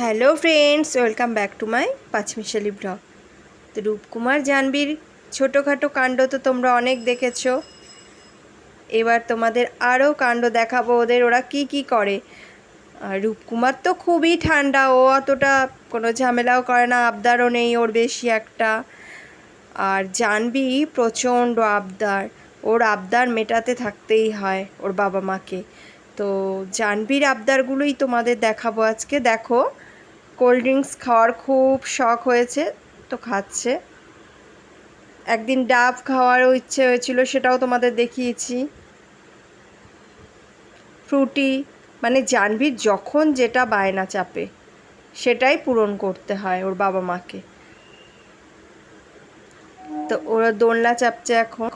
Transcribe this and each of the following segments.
Hello friends welcome back to my Panchmishali blog তো রূপকুমার জানবীর ছোটোখাটো কাণ্ড তো তোমরা অনেক দেখেছ। এবার তোমাদের আরও কাণ্ড দেখাবো ওদের ওরা কি কি করে। আর রূপকুমার তো খুবই ঠান্ডা, ও অতটা কোনো ঝামেলাও করে না, আবদারও নেই ওর বেশি একটা। আর জানবি প্রচণ্ড আবদার, ওর আবদার মেটাতে থাকতেই হয় ওর বাবা মাকে। তো জানবির আবদারগুলোই তোমাদের দেখাবো আজকে। দেখো কোল্ড ড্রিঙ্কস খাওয়ার খুব শখ হয়েছে, তো খাচ্ছে। একদিন ডাব খাওয়ারও ইচ্ছে হয়েছিল, সেটাও তোমাদের দেখিয়েছি। ফ্রুটি মানে জানবির যখন যেটা বায়না চাপে, সেটাই পূরণ করতে হয় ওর বাবা মাকে। তো ওরা দোলনা চাপছে এখন।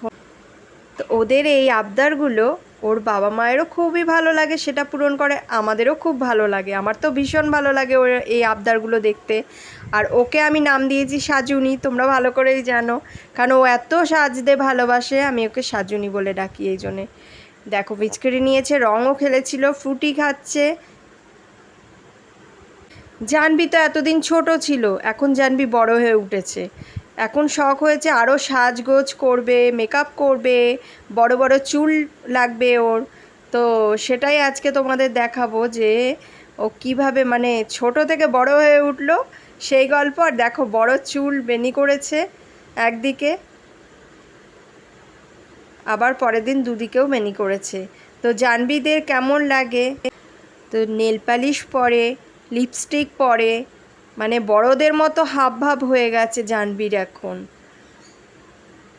তো ওদের এই আবদারগুলো ওর বাবা মায়েরও খুবই ভালো লাগে, সেটা পূরণ করে আমাদেরও খুব ভালো লাগে। আমার তো ভীষণ ভালো লাগে ওর এই আবদারগুলো দেখতে। আর ওকে আমি নাম দিয়েছি সাজুনি, তোমরা ভালো করেই জানো। কারণ ও এত সাজতে ভালোবাসে, আমি ওকে সাজুনি বলে ডাকি এই জন্যে। দেখো পিচকারি নিয়েছে, রঙও খেলেছিল, ফ্রুটি খাচ্ছে। জানবি তো এতদিন ছোট ছিল, এখন জানবি বড় হয়ে উঠেছে। এখন শখ হয়েছে আরও সাজগোজ করবে মেকআপ করবে, বড় বড় চুল লাগবে ওর। তো সেটাই আজকে তোমাদের দেখাবো যে ও কীভাবে মানে ছোট থেকে বড় হয়ে উঠল সেই গল্প। আর দেখো বড় চুল বেনি করেছে একদিকে, আবার পরের দিন দুদিকেও মেনি করেছে। তো জানবিদের কেমন লাগে? তো নেল পালিশ পরে লিপস্টিক পরে মানে বড়দের মতো হাব ভাব হয়ে গেছে জানবির এখন।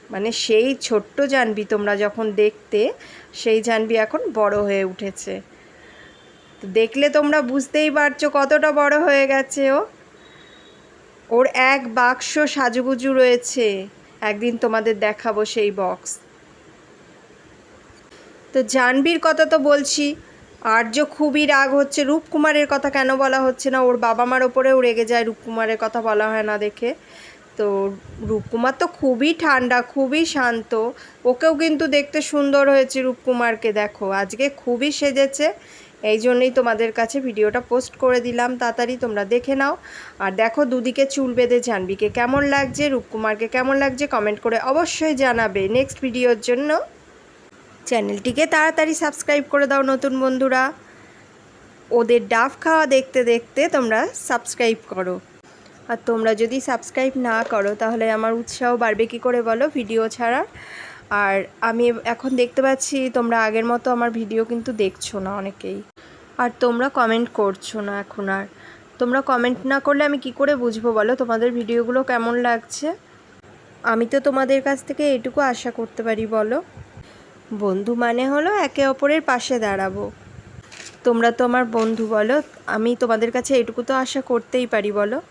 মানে সেই ছোট্ট জানবি তোমরা যখন দেখতে, সেই জানবি এখন বড় হয়ে উঠেছে। তো দেখলে তোমরা বুঝতেই পারছ কতটা বড় হয়ে গেছে ও। ওর এক বাক্স সাজুগুজু রয়েছে। একদিন তোমাদের দেখাবো সেই বক্স। তো জানবির কথা তো বলছি আর্য খুবই রাগ হচ্ছে। রূপকুমারের কথা কেন বলা হচ্ছে না? ওর বাবা মার ওপরেও রেগে যায় রূপকুমারের কথা বলা হয় না দেখে। তো রূপকুমার তো খুবই ঠান্ডা, খুবই শান্ত। ওকেও কিন্তু দেখতে সুন্দর হয়েছে রূপকুমারকে, দেখো। আজকে খুবই সেজেছে। এই জন্যই তোমাদের কাছে ভিডিওটা পোস্ট করে দিলাম। তাড়াতাড়ি তোমরা দেখে নাও। আর দেখো, দুদিকে চুল বেঁধে জানবিকে কেমন লাগছে, রূপকুমারকে কেমন লাগছে, কমেন্ট করে অবশ্যই জানাবে। নেক্সট ভিডিওর জন্য চ্যানেলটিকে তাড়াতাড়ি সাবস্ক্রাইব করে দাও নতুন বন্ধুরা। ওদের ডাফ খাওয়া দেখতে দেখতে তোমরা সাবস্ক্রাইব করো। আর তোমরা যদি সাবস্ক্রাইব না করো, তাহলে আমার উৎসাহ বাড়বে কী করে বলো ভিডিও ছাড়া আর আমি এখন দেখতে পাচ্ছি তোমরা আগের মতো আমার ভিডিও কিন্তু দেখছ না অনেকেই। আর তোমরা কমেন্ট করছ না এখন আর। তোমরা কমেন্ট না করলে আমি কি করে বুঝব বলো? তোমাদের ভিডিওগুলো কেমন লাগছে? আমি তো তোমাদের কাছ থেকে এটুকু আশা করতে পারি বলো। বন্ধু মানে হলো একে অপরের পাশে দাঁড়াবো। তোমরা তো আমার বন্ধু বলো, আমি তোমাদের কাছে এটুকু তো আশা করতেই পারি, বলো।